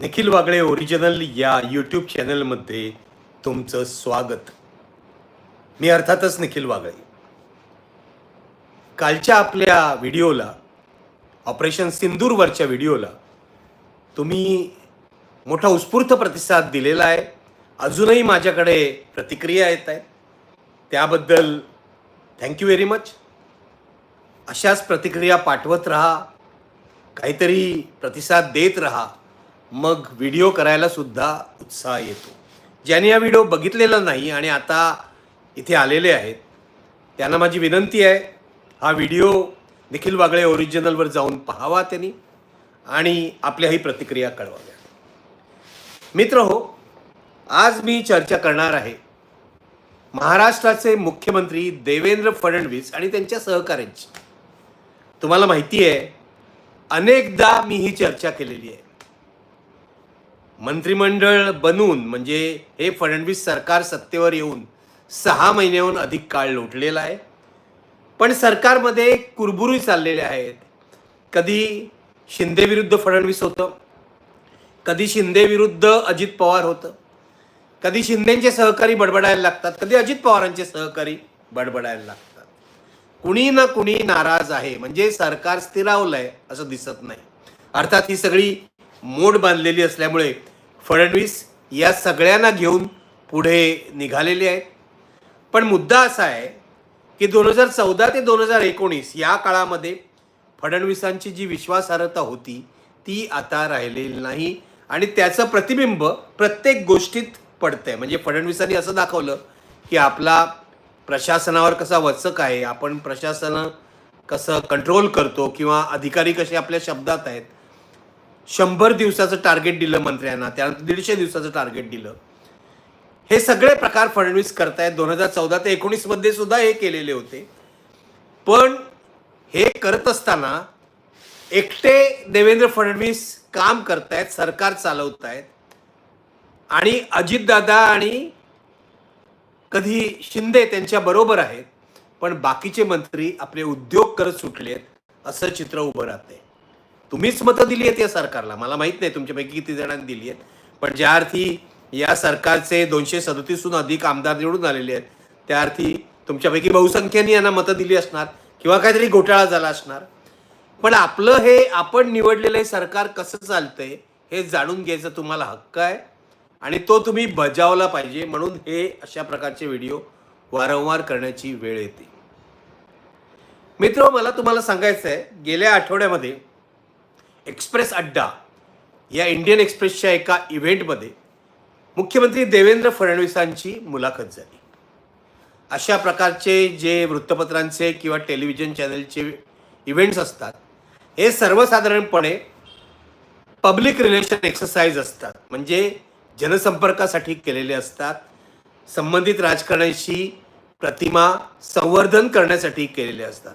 Nikhil Wagle original या YouTube चॅनलमध्ये तुमचं स्वागत. मी अर्थातच निखिल वागळे. कालच्या आपल्या व्हिडिओला ऑपरेशन सिंदूरवरच्या व्हिडिओला तुम्ही मोठा उत्स्फूर्त प्रतिसाद दिलेला आहे. अजूनही माझ्याकडे प्रतिक्रिया येत आहेत. त्याबद्दल थँक्यू व्हेरी मच अशाच प्रतिक्रिया पाठवत राहा. काहीतरी प्रतिसाद देत राहा. मग व्हिडिओ करायला सुद्धा उत्साह येतो. ज्यांनी हा व्हिडिओ बघितलेला नाही आणि आता इथे आलेले आहेत त्यांना माझी विनंती आहे हा व्हिडिओ निखिल वागळे ओरिजिनलवर जाऊन पाहावा त्यांनी आणि आपल्याही प्रतिक्रिया कळवाव्या. मित्र हो आज मी चर्चा करणार आहे महाराष्ट्राचे मुख्यमंत्री देवेंद्र फडणवीस आणि त्यांच्या सहकाऱ्यांची. तुम्हाला माहिती आहे अनेकदा मी ही चर्चा केलेली आहे. मंत्रिमंडळ बनून म्हणजे हे फडणवीस सरकार सत्तेवर येऊन सहा महिन्याहून अधिक काळ लोटलेला आहे. पण सरकारमध्ये कुरबुरी चाललेले आहेत. कधी शिंदे विरुद्ध फडणवीस होतं कधी शिंदे विरुद्ध अजित पवार होतं कधी शिंदेचे सहकारी बडबडायला लागतात कधी अजित पवारांचे सहकारी बडबडायला लागतात. कुणी ना कुणी नाराज आहे म्हणजे सरकार स्थिरावलंय असं दिसत नाही. अर्थात ही सगळी मोड बांधलेली असल्यामुळे फडणवीस या सगळ्यांना घेऊन पुढे निघालेले आहेत. पण मुद्दा असा आहे की दोन हजार चौदा ते दोन हजार एकोणीस या काळामध्ये फडणवीसांची जी विश्वासार्हता होती ती आता राहिलेली नाही. आणि त्याचं प्रतिबिंब प्रत्येक गोष्टीत पडतंय. म्हणजे फडणवीसांनी असं दाखवलं की आपला प्रशासनावर कसा वचक आहे आपण प्रशासन कसं कंट्रोल करतो किंवा अधिकारी कसे आपल्या शब्दात आहेत शंभर दिवसाचं टार्गेट दिलं मंत्र्यांना त्यानंतर दीडशे दिवसाचं टार्गेट दिलं. हे सगळे प्रकार फडणवीस करतायत. दोन हजार चौदा ते एकोणीसमध्ये सुद्धा हे केलेले होते. पण हे करत असताना एकटे देवेंद्र फडणवीस काम करतायत सरकार चालवतायत. आणि अजितदादा आणि कधी शिंदे त्यांच्या बरोबर आहेत पण बाकीचे मंत्री आपले उद्योग करत सुटलेत असं चित्र उभं राहते तुम्हीच मतं दिली आहेत या सरकारला. मला माहीत नाही तुमच्यापैकी किती जणांनी दिली आहेत. पण ज्या अर्थी या सरकारचे दोनशे सदतीसहून अधिक आमदार निवडून आलेले आहेत त्या अर्थी तुमच्यापैकी बहुसंख्येने यांना मतं दिली असणार किंवा काहीतरी घोटाळा झाला असणार. पण आपलं हे आपण निवडलेलं हे सरकार कसं चालतंय हे जाणून घ्यायचा तुम्हाला हक्क आहे आणि तो तुम्ही बजावला पाहिजे. म्हणून हे अशा प्रकारचे व्हिडिओ वारंवार करण्याची वेळ येते. मित्र मला तुम्हाला सांगायचं आहे गेल्या आठवड्यामध्ये एक्सप्रेस अड्डा या इंडियन एक्सप्रेसच्या एका इव्हेंटमध्ये मुख्यमंत्री देवेंद्र फडणवीसांची मुलाखत झाली. अशा प्रकारचे जे वृत्तपत्रांचे किंवा टेलिव्हिजन चॅनलचे इव्हेंट्स असतात हे सर्वसाधारणपणे पब्लिक रिलेशन एक्सरसाइज असतात. म्हणजे जनसंपर्कासाठी केलेले असतात संबंधित राजकारण्याशी प्रतिमा संवर्धन करण्यासाठी केलेले असतात.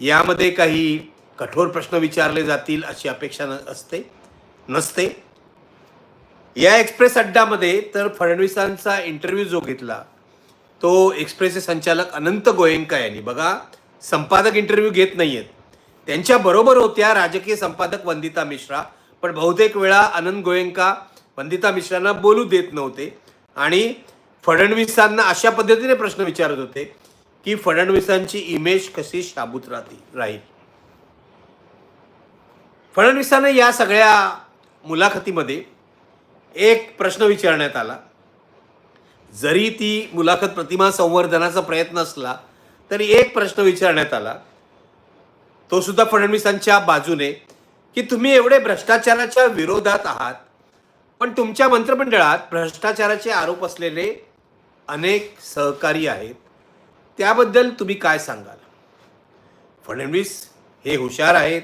यामध्ये काही कठोर प्रश्न विचारले जातील अशी अपेक्षा न असते नसते. या एक्सप्रेस अड्डामध्ये तर फडणवीसांचा इंटरव्ह्यू जो घेतला तो एक्सप्रेसचे संचालक अनंत गोयंका यांनी. बघा संपादक इंटरव्ह्यू घेत नाहीयेत. त्यांच्या बरोबर होत्या राजकीय संपादक वंदिता मिश्रा पण बहुतेक वेळा आनंद गोयंका वंदिता मिश्रांना बोलू देत नव्हते. आणि फडणवीसांना अशा पद्धतीने प्रश्न विचारत होते की फडणवीसांची इमेज कशी शाबूत राहते राहील? फडणवीसांना या सगळ्या मुलाखतीमध्ये एक प्रश्न विचारण्यात आला. जरी ती मुलाखत प्रतिमा संवर्धनाचा प्रयत्न असला तरी एक प्रश्न विचारण्यात आला. तो सुद्धा फडणवीसांच्या बाजूने की तुम्ही एवढे भ्रष्टाचाराच्या विरोधात आहात पण तुमच्या मंत्रिमंडळात भ्रष्टाचाराचे आरोप असलेले अनेक सहकारी आहेत. त्याबद्दल तुम्ही काय सांगाल? फडणवीस हे हुशार आहेत.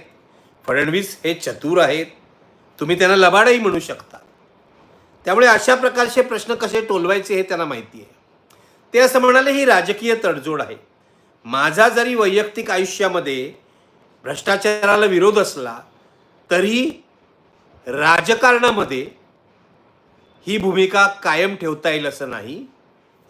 फडणवीस हे चतुर आहेत. तुम्ही त्यांना लबाडही म्हणू शकता. त्यामुळे अशा प्रकारचे प्रश्न कसे टोलवायचे हे त्यांना माहिती आहे. ते असं म्हणाले ही राजकीय तडजोड आहे. माझा जरी वैयक्तिक आयुष्यामध्ये भ्रष्टाचाराला विरोध असला तरी राजकारणामध्ये ही भूमिका कायम ठेवता येईल असं नाही.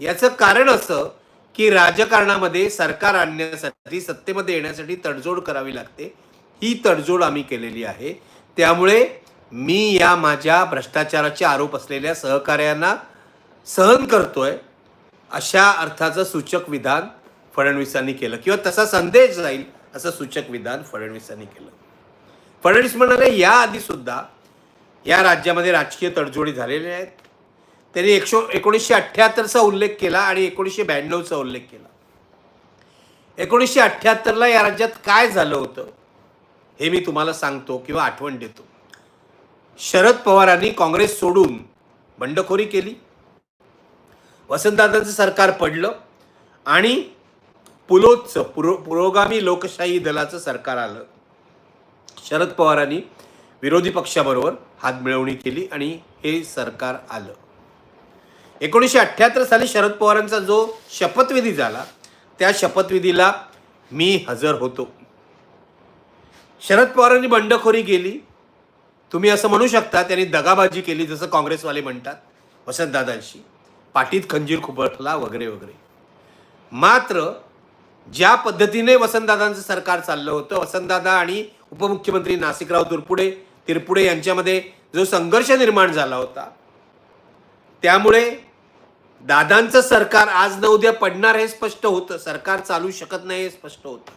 याचं कारण असं की राजकारणामध्ये सरकार आणण्यासाठी सत्तेमध्ये येण्यासाठी तडजोड करावी लागते. ही तडजोड आम्ही केलेली आहे. त्यामुळे मी या माझ्या भ्रष्टाचाराचे आरोप असलेल्या सहकार्यांना सहन करतोय अशा अर्थाचं सूचक विधान फडणवीसांनी केलं. किंवा तसा संदेश जाईल असं सूचक विधान फडणवीसांनी केलं. फडणवीस म्हणाले याआधी सुद्धा या राज्यामध्ये राजकीय तडजोडी झालेल्या आहेत. त्यांनी एकशे एकोणीसशे अठ्ठ्याहत्तरचा उल्लेख केला आणि एकोणीसशे ब्याण्णवचा उल्लेख केला. एकोणीसशे अठ्ठ्याहत्तरला या राज्यात काय झालं होतं? हे मी तुम्हाला सांगतो किंवा आठवण देतो. शरद पवारांनी काँग्रेस सोडून बंडखोरी केली. वसंतदादांचं सरकार पडलं आणि पुलोदचं पुरो पुरोगामी लोकशाही दलाचं सरकार आलं. शरद पवारांनी विरोधी पक्षाबरोबर हात मिळवणी केली आणि हे सरकार आलं. एकोणीसशे अठ्ठ्याहत्तर साली शरद पवारांचा जो शपथविधी झाला त्या शपथविधीला मी हजर होतो. शरद पवारांनी बंडखोरी केली. तुम्ही असं म्हणू शकता त्यांनी दगाबाजी केली जसं काँग्रेसवाले म्हणतात वसंतदादांशी पाठीत खंजीर खुपटला वगैरे वगैरे. मात्र ज्या पद्धतीने वसंतदादांचं सरकार चाललं होतं वसंतदादा आणि उपमुख्यमंत्री नाशिकराव तुरपुडे तिरपुडे यांच्यामध्ये जो संघर्ष निर्माण झाला होता त्यामुळे दादांचं सरकार आज न उद्या पडणार हे स्पष्ट होतं. सरकार चालू शकत नाही हे स्पष्ट होतं.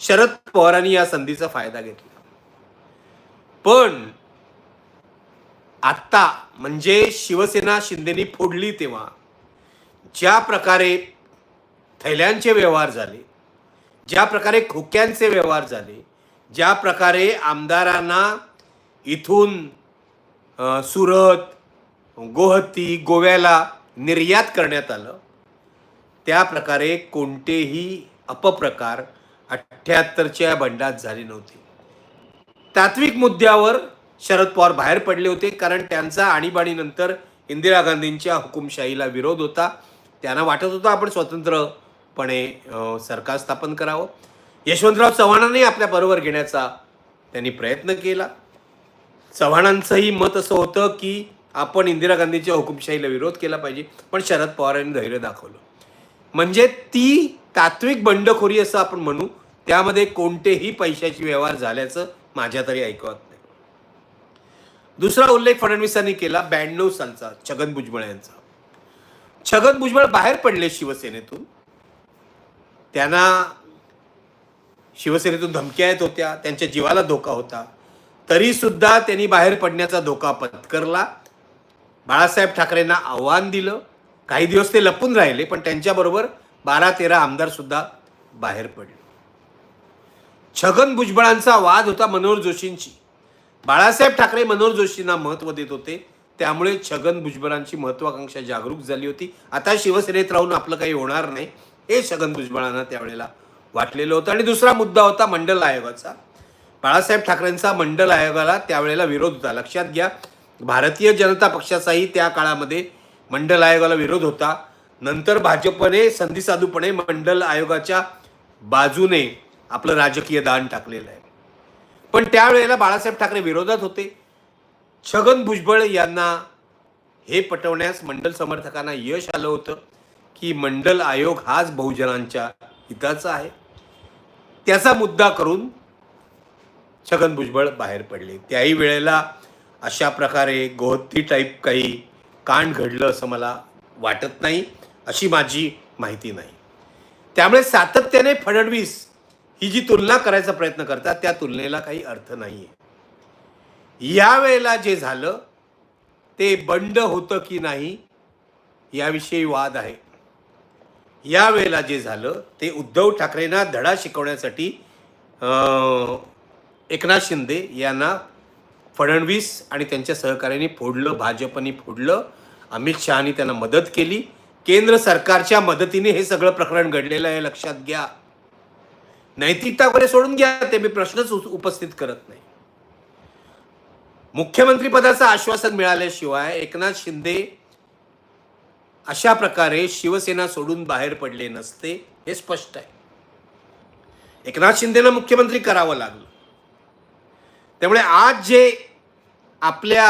शरद पवारांनी या संधीचा फायदा घेतला. पण आत्ता म्हणजे शिवसेना शिंदेनी फोडली तेव्हा ज्या प्रकारे थैल्यांचे व्यवहार झाले ज्या प्रकारे खोक्यांचे व्यवहार झाले ज्या प्रकारे आमदारांना इथून सुरत गोहती गोव्याला निर्यात करण्यात आलं त्या प्रकारे कोणतेही अपप्रकार अठ्ठ्याहत्तरच्या बंडात झाली नव्हती. तात्विक मुद्द्यावर शरद पवार बाहेर पडले होते कारण त्यांचा आणीबाणीनंतर इंदिरा गांधींच्या हुकुमशाहीला विरोध होता. त्यांना वाटत होतं आपण स्वतंत्रपणे सरकार स्थापन करावं. यशवंतराव चव्हाणांनी आपल्या बरोबर घेण्याचा त्यांनी प्रयत्न केला. चव्हाणांचंही मत असं होतं की आपण इंदिरा गांधीच्या हुकुमशाहीला विरोध केला पाहिजे पण शरद पवारांनी धैर्य दाखवलं. म्हणजे ती तात्विक बंडखोरी असं आपण म्हणू त्यामध्ये कोणतेही पैशाचे व्यवहार झाल्याचं माझ्या तरी ऐकवत नाही. दुसरा उल्लेख फडणवीसांनी केला ब्याण्णव सालचा छगन भुजबळ यांचा. छगन भुजबळ बाहेर पडले शिवसेनेतून. त्यांना शिवसेनेतून धमक्या येत होत्या त्यांच्या जीवाला धोका होता. तरी सुद्धा त्यांनी बाहेर पडण्याचा धोका पत्करला. बाळासाहेब ठाकरेंना आव्हान दिलं. काही दिवस ते लपून राहिले पण त्यांच्याबरोबर बारा तेरा आमदार सुद्धा बाहेर पडले. छगन भुजबळांचा वाद होता मनोहर जोशींची बाळासाहेब ठाकरे मनोहर जोशींना महत्त्व देत होते. त्यामुळे छगन भुजबळांची महत्वाकांक्षा जागरूक झाली होती. आता शिवसेनेत राहून आपलं काही होणार नाही हे छगन भुजबळांना त्यावेळेला वाटलेलं होतं. आणि दुसरा मुद्दा होता मंडल आयोगाचा. बाळासाहेब ठाकरेंचा मंडल आयोगाला त्यावेळेला विरोध होता. लक्षात घ्या भारतीय जनता पक्षाचाही त्या काळामध्ये मंडल आयोगाला विरोध होता. नंतर भाजपने संधिसाधूपणे मंडल आयोगाच्या बाजूने आपलं राजकीय दान टाकलेलं आहे. पण त्यावेळेला बाळासाहेब ठाकरे विरोधात होते. छगन भुजबळ यांना हे पटवण्यास मंडल समर्थकांना यश आलं होतं की मंडल आयोग हाच बहुजनांच्या हिताचा आहे. त्याचा मुद्दा करून छगन भुजबळ बाहेर पडले. त्याही वेळेला अशा प्रकारे गोहत्ती टाईप काही कांड घडलं असं मला वाटत नाही अशी माझी माहिती नाही. त्यामुळे सातत्याने फडणवीस ही जी तुलना करायचा प्रयत्न करतात त्या तुलनेला काही अर्थ नाही आहे यावेळेला जे झालं ते बंड होतं की नाही याविषयी वाद आहे. यावेळेला जे झालं ते उद्धव ठाकरेंना धडा शिकवण्यासाठी एकनाथ शिंदे यांना फडणवीस आणि त्यांच्या सहकार्यांनी फोडलं भाजपने फोडलं. अमित शहानी त्यांना मदत केली. केंद्र सरकारच्या मदतीने हे सगळं प्रकरण घडलेलं आहे लक्षात घ्या. नैतिकता वगैरे सोडून घ्या ते मी प्रश्नच उपस्थित करत नाही. मुख्यमंत्री पदाचं आश्वासन मिळाल्याशिवाय एकनाथ शिंदे अशा प्रकारे शिवसेना सोडून बाहेर पडले नसते हे स्पष्ट आहे. एकनाथ शिंदेला मुख्यमंत्री करावं लागलं. त्यामुळे आज जे आपल्या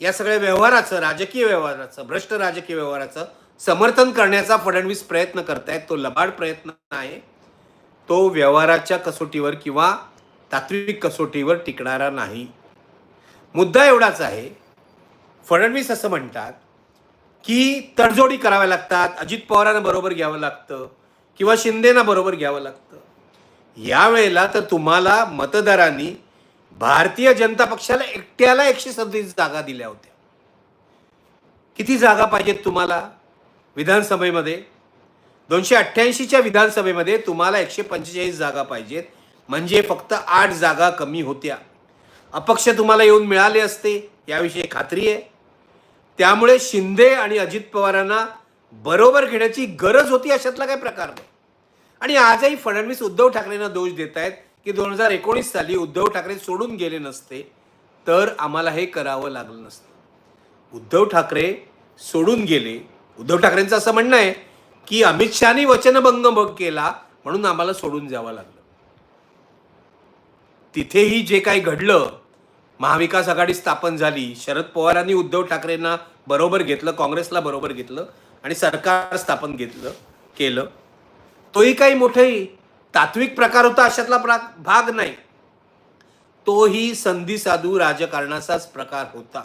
या सगळ्या व्यवहाराचं राजकीय व्यवहाराचं भ्रष्ट राजकीय व्यवहाराचं समर्थन करण्याचा फडणवीस प्रयत्न करतायत तो लबाड प्रयत्न आहे तो व्यवहाराच्या कसोटीवर किंवा तात्विक कसोटीवर टिकणारा नाही. मुद्दा एवढाच आहे फडणवीस असं म्हणतात की तडजोडी कराव्या लागतात अजित पवारांना बरोबर घ्यावं लागतं किंवा शिंदेना बरोबर घ्यावं लागतं. यावेळेला तर तुम्हाला मतदारांनी भारतीय जनता पक्षाला एकट्याला एकशे सदतीस जागा दिल्या होत्या. किती जागा पाहिजेत तुम्हाला? विधानसभेमध्ये? दोनशे अठ्ठ्याऐंशीच्या विधानसभेमध्ये तुम्हाला एकशे पंचेचाळीस जागा पाहिजेत. म्हणजे फक्त आठ जागा कमी होत्या. अपक्ष तुम्हाला येऊन मिळाले असते याविषयी खात्री आहे. त्यामुळे शिंदे आणि अजित पवारांना बरोबर घेण्याची गरज होती अशातला काही प्रकार नाही. आणि आजही फडणवीस उद्धव ठाकरेंना दोष देत आहेत की दोन हजार एकोणीस साली उद्धव ठाकरे सोडून गेले नसते तर आम्हाला हे करावं लागलं नसतं. उद्धव ठाकरे सोडून गेले. उद्धव ठाकरेंचं असं म्हणणं आहे की अमित शहानी वचनभंग केला म्हणून आम्हाला सोडून जावं लागलं. तिथेही जे काही घडलं महाविकास आघाडी स्थापन झाली शरद पवारांनी उद्धव ठाकरेंना बरोबर घेतलं काँग्रेसला बरोबर घेतलं आणि सरकार स्थापन घेतलं केलं. तोही काही मोठाही. तात्विक प्रकार होता अशातला प्रा भाग नाही. तोही संधी साधू राजकारणाचाच प्रकार होता.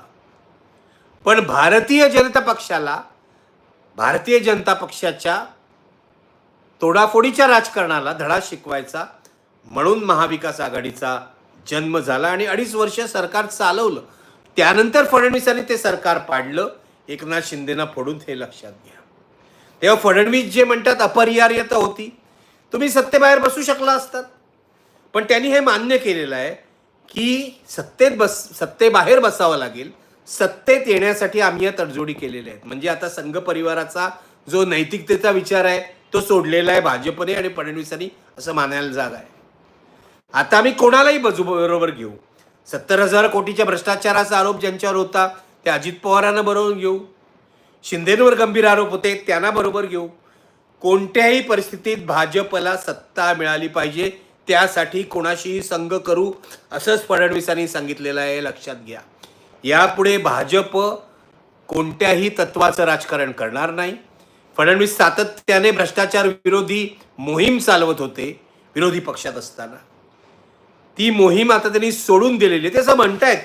पण भारतीय जनता पक्षाला भारतीय जनता पक्षाच्या तोडाफोडीच्या राजकारणाला धडा शिकवायचा म्हणून महाविकास आघाडीचा जन्म झाला आणि अडीच वर्ष सरकार चालवलं. त्यानंतर फडणवीसांनी ते सरकार पाडलं. एकनाथ शिंदेना फोडून हे लक्षात घ्या. तेव्हा फडणवीस जे म्हणतात अपरिहार्यता होती. तुम्ही सत्तेबाहेर बसू शकला असतात पण त्यांनी हे मान्य केलेलं आहे की सत्तेत बस सत्तेबाहेर बसावं लागेल. सत्तेत येण्यासाठी आम्ही या तडजोडी केलेल्या आहेत. म्हणजे आता संघ परिवाराचा जो नैतिकतेचा विचार आहे तो सोडलेला आहे भाजपने आणि फडणवीसांनी असं मानायला जात आहे. आता आम्ही कोणालाही बाजू बरोबर घेऊ. सत्तर हजार कोटीच्या भ्रष्टाचाराचा आरोप ज्यांच्यावर होता ते अजित पवारांना बरोबर घेऊ. शिंदेंवर गंभीर आरोप होते त्यांना बरोबर घेऊ. कोणत्याही परिस्थितीत भाजपला सत्ता मिळाली पाहिजे त्यासाठी कोणाशीही संघ करू असंच फडणवीसांनी सांगितलेलं आहे लक्षात घ्या. यापुढे भाजप कोणत्याही तत्वाचं राजकारण करणार नाही. फडणवीस सातत्याने भ्रष्टाचार विरोधी मोहीम चालवत होते विरोधी पक्षात असताना. ती मोहीम आता त्यांनी सोडून दिलेली आहे. ते असं म्हणतायत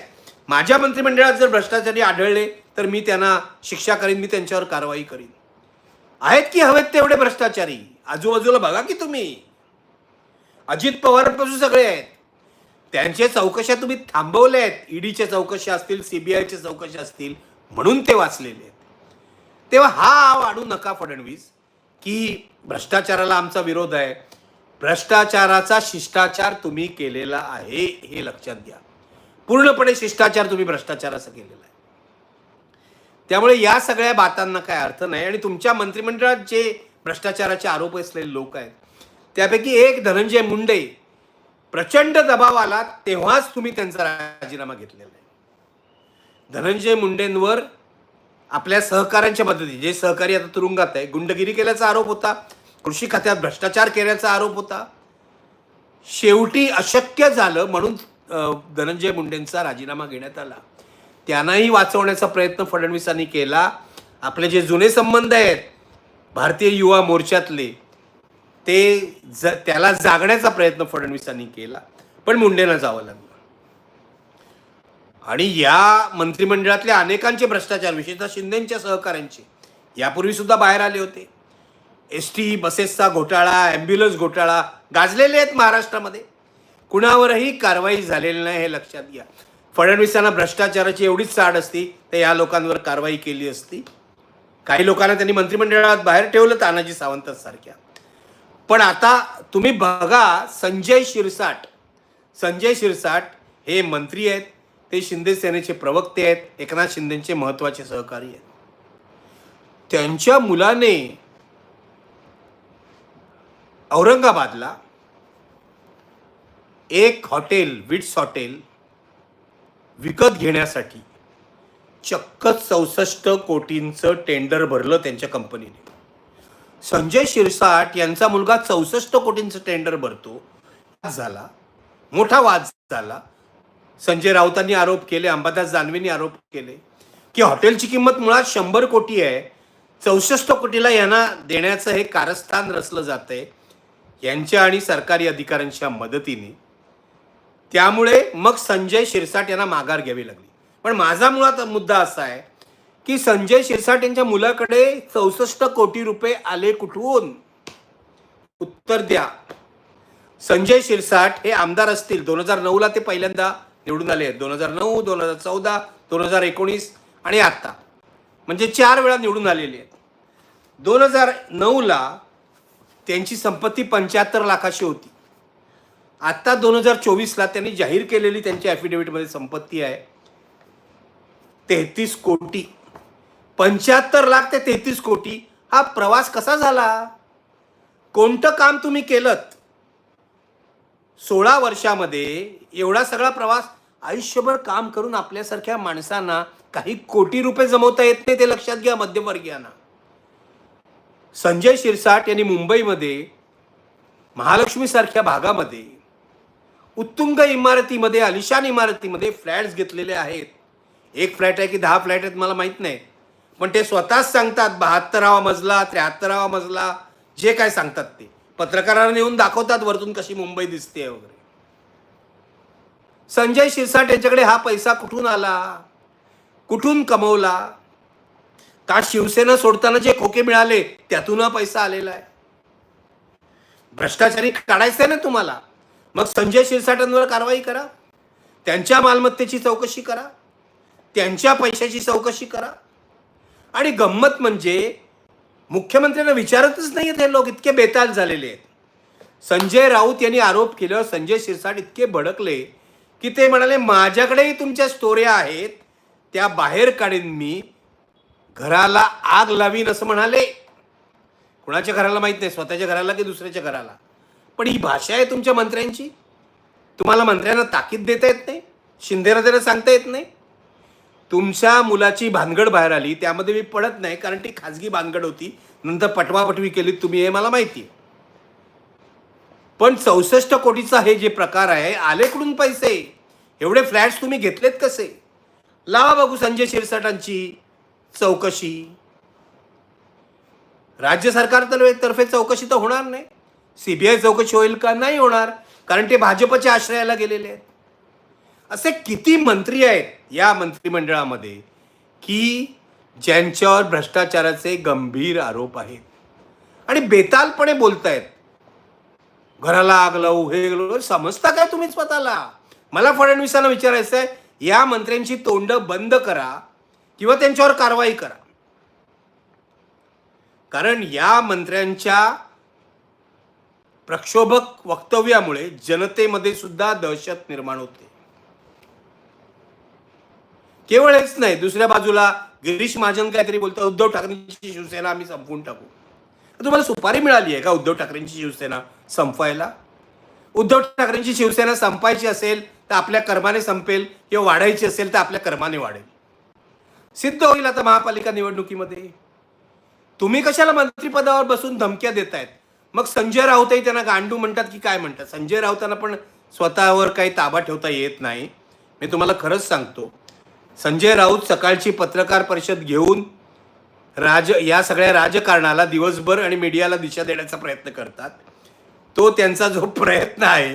माझ्या मंत्रिमंडळात जर भ्रष्टाचारी आढळले तर मी त्यांना शिक्षा करीन मी त्यांच्यावर कारवाई करीन. आहेत की हवेत तेवढे भ्रष्टाचारी? आजूबाजूला बघा की तुम्ही. अजित पवारपासून सगळे आहेत. त्यांच्या चौकशा तुम्ही थांबवल्या आहेत. ईडीच्या चौकशा असतील सीबीआयच्या चौकशा असतील म्हणून ते वाचलेले आहेत. तेव्हा हा वाढू नका फडणवीस की भ्रष्टाचाराला आमचा विरोध आहे. भ्रष्टाचाराचा शिष्टाचार तुम्ही केलेला आहे हे लक्षात घ्या. पूर्णपणे शिष्टाचार तुम्ही भ्रष्टाचाराचा केलेला आहे. त्यामुळे या सगळ्या बातांना काय अर्थ नाही आणि तुमच्या मंत्रिमंडळात जे भ्रष्टाचाराचे आरोप असलेले लोक आहेत त्यापैकी एक धनंजय मुंडे प्रचंड दबाव आला तेव्हाच तुम्ही त्यांचा राजीनामा घेतलेला आहे. धनंजय मुंडेंवर आपल्या सहकाऱ्यांच्या मदती जे सहकारी आता तुरुंगात आहे गुंडगिरी केल्याचा आरोप होता कृषी खात्यात भ्रष्टाचार केल्याचा आरोप होता शेवटी अशक्य झालं म्हणून धनंजय मुंडेंचा राजीनामा घेण्यात आला. त्यांनाही वाचवण्याचा प्रयत्न फडणवीसांनी केला. आपले जे जुने संबंध आहेत भारतीय युवा मोर्चातले ते ज त्याला जागण्याचा प्रयत्न फडणवीसांनी केला. पण मुंडेंना जावं लागलं. आणि या मंत्रिमंडळातल्या अनेकांचे भ्रष्टाचार विशेषतः शिंदेच्या सहकाऱ्यांचे यापूर्वी सुद्धा बाहेर आले होते. एस टी बसेसचा घोटाळा ॲम्ब्युलन्स घोटाळा गाजलेले आहेत महाराष्ट्रामध्ये. कुणावरही कारवाई झालेली नाही हे लक्षात घ्या. फडणवीसांना भ्रष्टाचाराची एवढीच साड असती तर या लोकांवर कारवाई केली असती. काही लोकांना त्यांनी मंत्रिमंडळात बाहेर ठेवलं तानाजी सावंतांसारख्या. पण आता तुम्ही बघा संजय शिरसाट संजय शिरसाट हे मंत्री आहेत ते शिंदे सेनेचे प्रवक्ते आहेत एकनाथ शिंदेचे महत्त्वाचे सहकारी आहेत. त्यांच्या मुलाने औरंगाबादला एक हॉटेल विट्स हॉटेल विकत घेण्यासाठी चक्क चौसष्ट कोटींचं टेंडर भरलं त्यांच्या कंपनीने. संजय शिरसाट यांचा मुलगा चौसष्ट कोटींचं टेंडर भरतो. झाला. मोठा वाद झाला. संजय राऊतांनी आरोप केले अंबादास जानवेंनी आरोप केले की हॉटेलची किंमत मुळात शंभर कोटी आहे. चौसष्ट कोटीला यांना देण्याचं हे कारस्थान रचलं जातंय. यांच्या आणि सरकारी अधिकाऱ्यांच्या मदतीने त्यामुळे मग संजय शिरसाट यांना माघार घ्यावी लागली. पण माझा मुळात मुद्दा असा आहे की संजय शिरसाट यांच्या मुलाकडे चौसष्ट कोटी रुपये आले कुठून? उत्तर द्या. संजय शिरसाट हे आमदार असतील दोन हजार नऊला ते पहिल्यांदा निवडून आले आहेत. दोन हजार नऊ दोन हजार चौदा दोन हजार एकोणीस आणि आत्ता. म्हणजे चार वेळा निवडून आलेले आहेत. दोन हजार नऊला त्यांची संपत्ती पंच्याहत्तर लाखाची होती. आत्ता दोन हजार चोवीसला त्यांनी जाहीर केलेली त्यांच्या ॲफिडेव्हिटमध्ये संपत्ती आहे. तेहतीस कोटी. पंच्याहत्तर लाख ते तेहतीस कोटी. हा प्रवास कसा झाला? कोणतं काम तुम्ही केलं सोळा वर्षामध्ये एवढा सगळा प्रवास आयुष्यभर काम करून आपल्यासारख्या माणसांना काही कोटी रुपये जमवता येत नाही ते लक्षात घ्या मध्यमवर्गीयांना. संजय शिरसाट यांनी मुंबईमध्ये महालक्ष्मीसारख्या भागामध्ये उत्तुंग इमारतीमध्ये आलिशान इमारतीमध्ये फ्लॅट्स घेतलेले आहेत. एक फ्लॅट आहे की दहा फ्लॅट आहेत मला माहीत नाही. पण ते स्वतःच सांगतात बहात्तरावा मजला त्र्याहत्तरावा मजला जे काय सांगतात ते. पत्रकारांना येऊन दाखवतात वरतून कशी मुंबई दिसते वगैरे. संजय शिरसाट यांच्याकडे हा पैसा कुठून आला? कुठून कमवला? का शिवसेना सोडताना जे खोके मिळाले त्यातून हा पैसा आलेला आहे? भ्रष्टाचारी काढायचंय ना तुम्हाला? मग संजय शिरसाटांवर कारवाई करा. त्यांच्या मालमत्तेची चौकशी करा. त्यांच्या पैशाची चौकशी करा. आणि गंमत म्हणजे मुख्यमंत्र्यांना विचारतच नाहीत हे लोक इतके बेताल झालेले आहेत. संजय राऊत यांनी आरोप केल्यावर संजय शिरसाट इतके भडकले की ते म्हणाले माझ्याकडेही तुमच्या स्टोऱ्या आहेत. त्या बाहेर काढीन मी. घराला आग लावीन असं म्हणाले. कुणाच्या घराला माहीत नाही स्वतःच्या घराला की दुसऱ्याच्या घराला? पण ही भाषा आहे तुमच्या मंत्र्यांची? तुम्हाला मंत्र्यांना ताकीद देता येत नाही? शिंदेला त्याला सांगता येत नाही? तुमच्या मुलाची भानगड बाहेर आली त्यामध्ये मी पडत नाही कारण ती खाजगी भानगड होती. नंतर पटवापटवी केली तुम्ही हे मला माहिती आहे. पण चौसष्ट कोटीचा हे जे प्रकार आहे आले कुठून पैसे? एवढे फ्लॅट्स तुम्ही घेतलेत कसे? लावा बघू संजय शिरसाटांची चौकशी. राज्य सरकारतर्फे चौकशी तर होणार नाही. सीबीआय चौकशी होईल का? नाही होणार. कारण ते भाजपच्या आश्रयाला गेलेले आहेत. असे किती मंत्री आहेत या मंत्रिमंडळामध्ये की ज्यांच्यावर भ्रष्टाचाराचे गंभीर आरोप आहेत. आणि बेतालपणे बोलतायत. घराला आग लावू हे समजता काय तुम्ही स्वतःला? मला फडणवीसांना विचारायचं आहे या मंत्र्यांची तोंड बंद करा किंवा त्यांच्यावर कारवाई करा. कारण या मंत्र्यांच्या प्रक्षोभक वक्तव्यामुळे जनतेमध्ये सुद्धा दहशत निर्माण होते. केवळ हेच नाही दुसऱ्या बाजूला गिरीश महाजन काहीतरी बोलतो उद्धव ठाकरेंची शिवसेना आम्ही संपवून टाकू. तुम्हाला सुपारी मिळाली आहे का उद्धव ठाकरेंची शिवसेना संपवायला? उद्धव ठाकरेंची शिवसेना संपायची असेल तर आपल्या कर्माने संपेल किंवा वाढायची असेल तर आपल्या कर्माने वाढेल. सिद्ध होईल आता महापालिका निवडणुकीमध्ये. तुम्ही कशाला मंत्रिपदावर बसून धमक्या देतायत? मग संजय राऊतही त्यांना गांडू म्हणतात की काय म्हणतात? संजय राऊतांना पण स्वतःवर काही ताबा ठेवता येत नाही. मी तुम्हाला खरंच सांगतो संजय राऊत सकाळची पत्रकार परिषद घेऊन राज या सगळ्या राजकारणाला दिवसभर आणि मीडियाला दिशा देण्याचा प्रयत्न करतात. तो त्यांचा जो प्रयत्न आहे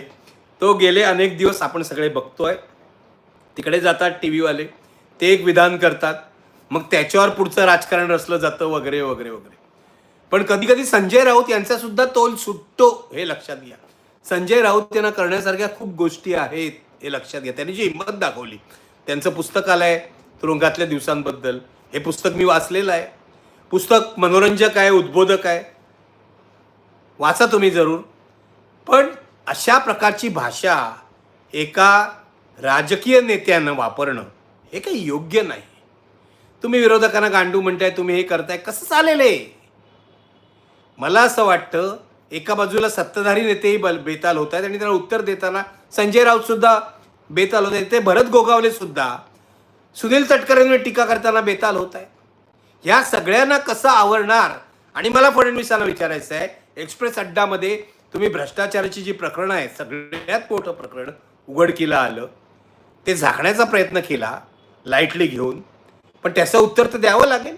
तो गेले अनेक दिवस आपण सगळे बघतोय. तिकडे जातात टी व्हीवाले ते एक विधान करतात. मग त्याच्यावर पुढचं राजकारण रचलं जातं वगैरे वगैरे वगैरे. पण कधी कधी संजय राऊत यांचा सुद्धा तोल सुटतो हे लक्षात घ्या. संजय राऊत यांना करण्यासारख्या खूप गोष्टी आहेत हे लक्षात घ्या. त्यांनी जी हिंमत दाखवली त्यांचं पुस्तक आलंय तुरुंगातल्या दिवसांबद्दल. हे पुस्तक मी वाचलेलं आहे. पुस्तक मनोरंजक आहे उद्बोधक आहे. वाचा तुम्ही जरूर. पण अशा प्रकारची भाषा एका राजकीय नेत्यानं वापरणं हे काही योग्य नाही. तुम्ही विरोधकांना गांडू म्हणताय तुम्ही हे करताय कसं चालेल आहे मला असं वाटतं एका बाजूला सत्ताधारी नेतेही बल बेताल होत आहेत आणि त्यांना उत्तर देताना संजय राऊत सुद्धा बेताल होत आहेत. ते भरत गोगावले सुद्धा सुनील तटकरेंवर टीका करताना बेताल होत आहे ह्या सगळ्यांना कसं आवरणार? आणि मला फडणवीसांना विचारायचं आहे एक्सप्रेस अड्डामध्ये तुम्ही भ्रष्टाचाराची जी प्रकरणं आहेत सगळ्यात मोठं प्रकरण उघडकीला आलं. ते झाकण्याचा प्रयत्न केला लाईटली घेऊन. पण त्याचं उत्तर तर द्यावं लागेल.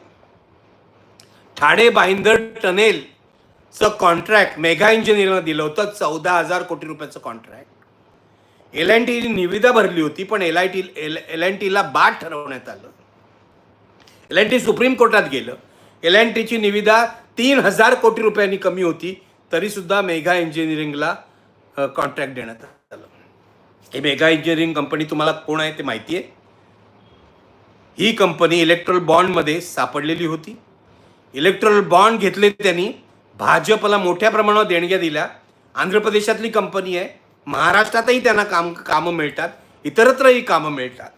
ठाणे बाईंदर टनेल चं कॉन्ट्रॅक्ट मेगा इंजिनिअरनं दिलं होतं चौदा हजार कोटी रुपयाचं कॉन्ट्रॅक्ट एल एन टी निविदा भरली होती पण L I T L L N टीला बाद ठरवण्यात आलं. एल एन टी सुप्रीम कोर्टात गेलं. एल एन टीची निविदा तीन हजार कोटी रुपयांनी कमी होती तरीसुद्धा मेगा इंजिनिअरिंगला कॉन्ट्रॅक्ट देण्यात आलं. हे मेगा इंजिनिअरिंग कंपनी तुम्हाला कोण आहे ते माहिती आहे? ही कंपनी इलेक्ट्रॉल बॉन्डमध्ये सापडलेली होती. इलेक्ट्रॉल बॉन्ड घेतले त्यांनी भाजपला मोठ्या प्रमाणावर देणग्या दिल्या. आंध्र प्रदेशातली कंपनी आहे. महाराष्ट्रातही त्यांना काम कामं मिळतात. इतरत्रही कामं मिळतात.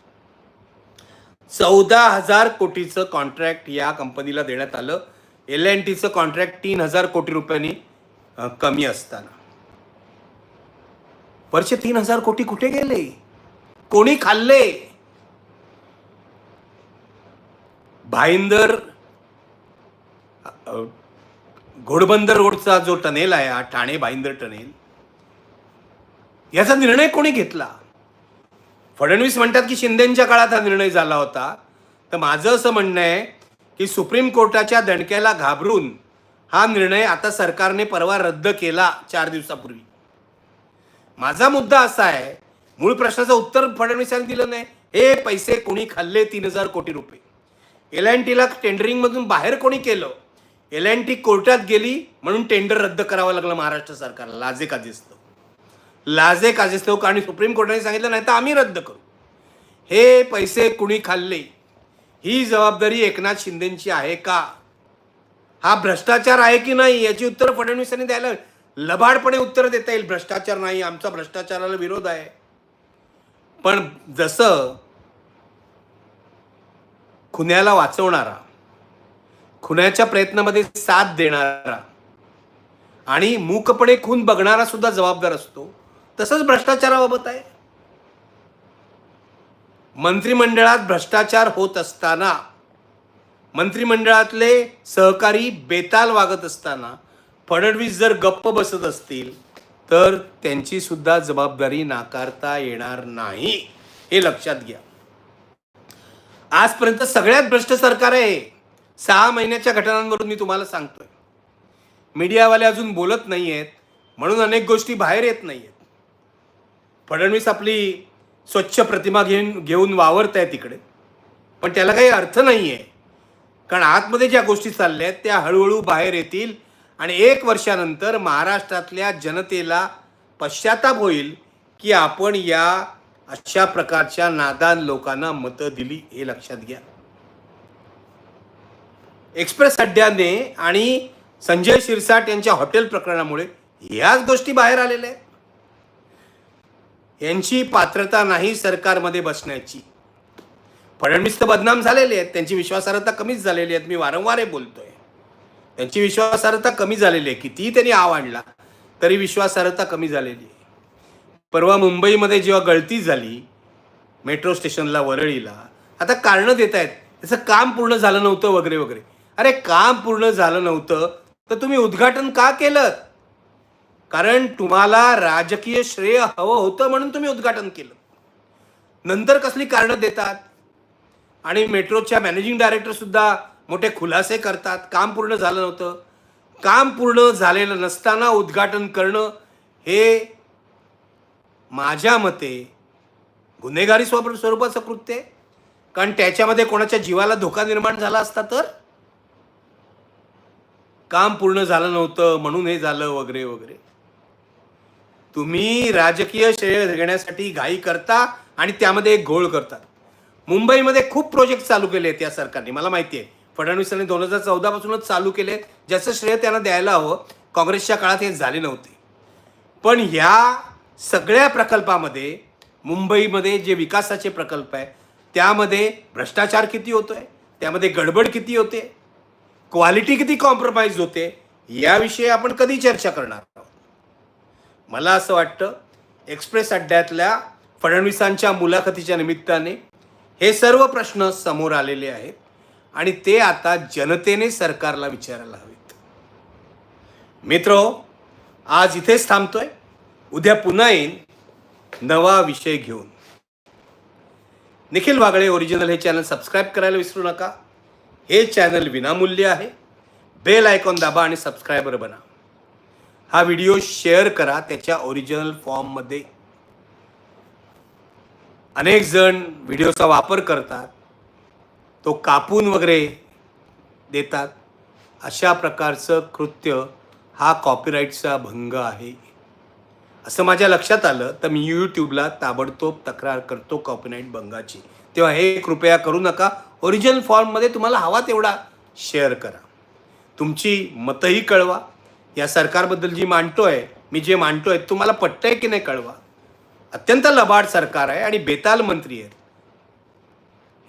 चौदा हजार कोटीचं कॉन्ट्रॅक्ट या कंपनीला देण्यात आलं. एल एन टीचं कॉन्ट्रॅक्ट तीन हजार कोटी रुपयांनी कमी असताना. वर्ष तीन हजार कोटी कुठे गेले? कोणी खाल्ले? भाईंदर घोडबंदर रोडचा जो टनेल आहे हा ठाणे भाईंदर टनेल याचा निर्णय कोणी घेतला? फडणवीस म्हणतात की शिंदेच्या काळात हा निर्णय झाला होता. तर माझं असं म्हणणं आहे की सुप्रीम कोर्टाच्या दणक्याला घाबरून हा निर्णय आता सरकारने परवा रद्द केला चार दिवसापूर्वी. माझा मुद्दा असा आहे मूळ प्रश्नाचं उत्तर फडणवीसांनी दिलं नाही. हे पैसे कोणी खाल्ले तीन हजार कोटी रुपये. एल अँड टीला टेंडरिंगमधून बाहेर कोणी केलं? एल एन टी कोर्टात गेली म्हणून टेंडर रद्द करावं लागलं महाराष्ट्र सरकारला. लाजे काजेस्तव लाजे काजेस्तव कारण सुप्रीम कोर्टाने सांगितलं नाही तर आम्ही रद्द करू. हे पैसे कुणी खाल्ले? ही जबाबदारी एकनाथ शिंदेची आहे का? हा भ्रष्टाचार आहे की नाही? याची उत्तर फडणवीसांनी द्यायला लबाडपणे उत्तर देता येईल. भ्रष्टाचार नाही आमचा भ्रष्टाचाराला विरोध आहे. पण जसं खुन्याला वाचवणारा खुन्याच्या प्रयत्नामध्ये साथ देणारा आणि मूकपणे खून बघणारा सुद्धा जबाबदार असतो. तसंच भ्रष्टाचाराबाबत आहे. मंत्रिमंडळात भ्रष्टाचार होत असताना मंत्रिमंडळातले सहकारी बेताल वागत असताना फडणवीस जर गप्प बसत असतील तर त्यांची सुद्धा जबाबदारी नाकारता येणार नाही. हे लक्षात घ्या. आजपर्यंत सगळ्यात भ्रष्ट सरकार आहे. सहा महिन्याच्या घटनांवरून मी तुम्हाला सांगतोय. मीडियावाले अजून बोलत नाही आहेत म्हणून अनेक गोष्टी बाहेर येत नाही आहेत फडणवीस आपली स्वच्छ प्रतिमा घेऊन घेऊन वावरत आहे तिकडे. पण त्याला काही अर्थ नाही आहे कारण आतमध्ये ज्या गोष्टी चालल्या आहेत त्या हळूहळू बाहेर येतील आणि एक वर्षानंतर महाराष्ट्रातल्या जनतेला पश्चाताप होईल की आपण या अशा प्रकारच्या नादान लोकांना मतं दिली हे लक्षात घ्या. एक्सप्रेस अड्ड्याने आणि संजय शिरसाट यांच्या हॉटेल प्रकरणामुळे ह्याच गोष्टी बाहेर आलेल्या आहेत. यांची पात्रता नाही सरकारमध्ये बसण्याची. फडणवीस तर बदनाम झालेले आहेत. त्यांची विश्वासार्हता कमीच झालेली आहेत. मी वारंवार हे बोलतोय. त्यांची विश्वासार्हता कमी झालेली आहे. कितीही त्यांनी आव आणला तरी विश्वासार्हता कमी झालेली आहे. परवा मुंबईमध्ये जेव्हा गळती झाली मेट्रो स्टेशनला वरळीला आता कारणं देत आहेत त्याचं काम पूर्ण झालं नव्हतं वगैरे वगैरे. अरे काम पूर्ण झालं नव्हतं तर तुम्ही उद्घाटन का केलं? कारण तुम्हाला राजकीय श्रेय हवं होतं म्हणून तुम्ही उद्घाटन केलं. नंतर कसली कारणं देतात? आणि मेट्रोच्या मॅनेजिंग डायरेक्टर सुद्धा मोठे खुलासे करतात काम पूर्ण झालं नव्हतं. काम पूर्ण झालेलं नसताना उद्घाटन करणं हे माझ्या मते गुन्हेगारी स्वरूप स्वरूपाचं कृत्य आहे. कारण त्याच्यामध्ये कोणाच्या जीवाला धोका निर्माण झाला असता तर काम पूर्ण झालं नव्हतं म्हणून हे झालं वगैरे वगैरे. तुम्ही राजकीय श्रेय घेण्यासाठी घाई करता आणि त्यामध्ये एक घोळ करतात. मुंबईमध्ये खूप प्रोजेक्ट चालू केले आहेत या सरकारने मला माहिती आहे. फडणवीसांनी दोन हजार चौदा पासूनच चालू केले ज्याचं श्रेय त्यांना द्यायला हवं काँग्रेसच्या काळात हे झाले नव्हते. पण ह्या सगळ्या प्रकल्पामध्ये मुंबईमध्ये जे विकासाचे प्रकल्प आहे त्यामध्ये भ्रष्टाचार किती होतोय त्यामध्ये गडबड किती होते क्वालिटी किती कॉम्प्रोमाइज होते याविषयी आपण कधी चर्चा करणार आहोत? मला असं वाटतं एक्सप्रेस अड्ड्यातल्या फडणवीसांच्या मुलाखतीच्या निमित्ताने हे सर्व प्रश्न समोर आलेले आहेत आणि ते आता जनतेने सरकारला विचारायला हवेत. मित्र आज इथेच थांबतोय. उद्या पुन्हा येईन. नवा विषय घेऊन. निखिल वागळे ओरिजिनल हे चॅनल सबस्क्राईब करायला विसरू नका. हे चॅनल विनामूल्य आहे. बेल आयकॉन दाबा आणि सबस्क्रायबर बना. हा व्हिडिओ शेअर करा त्याच्या ओरिजिनल फॉर्ममध्ये अनेक जण व्हिडिओचा वापर करतात. तो कापून वगैरे देतात. अशा प्रकारचं कृत्य हा कॉपीराईटचा भंग आहे. असं माझ्या लक्षात आलं तर मी यूट्यूबला ताबडतोब तक्रार करतो कॉपीराईट भंगाची. तेव्हा हे कृपया करू नका. ओरिजिनल फॉर्ममध्ये तुम्हाला हवा तेवढा शेअर करा. तुमची मतही कळवा. या सरकारबद्दल जी मांडतो आहे मी जे मांडतो आहे तुम्हाला पटतंय की नाही कळवा. अत्यंत लबाड सरकार आहे आणि बेताल मंत्री आहेत.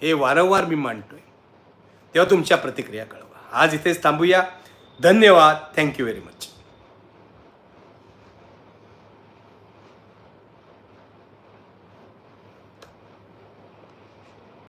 हे वारंवार मी मांडतोय. तेव्हा तुमच्या प्रतिक्रिया कळवा. आज इथेच थांबूया. धन्यवाद. Thank you very much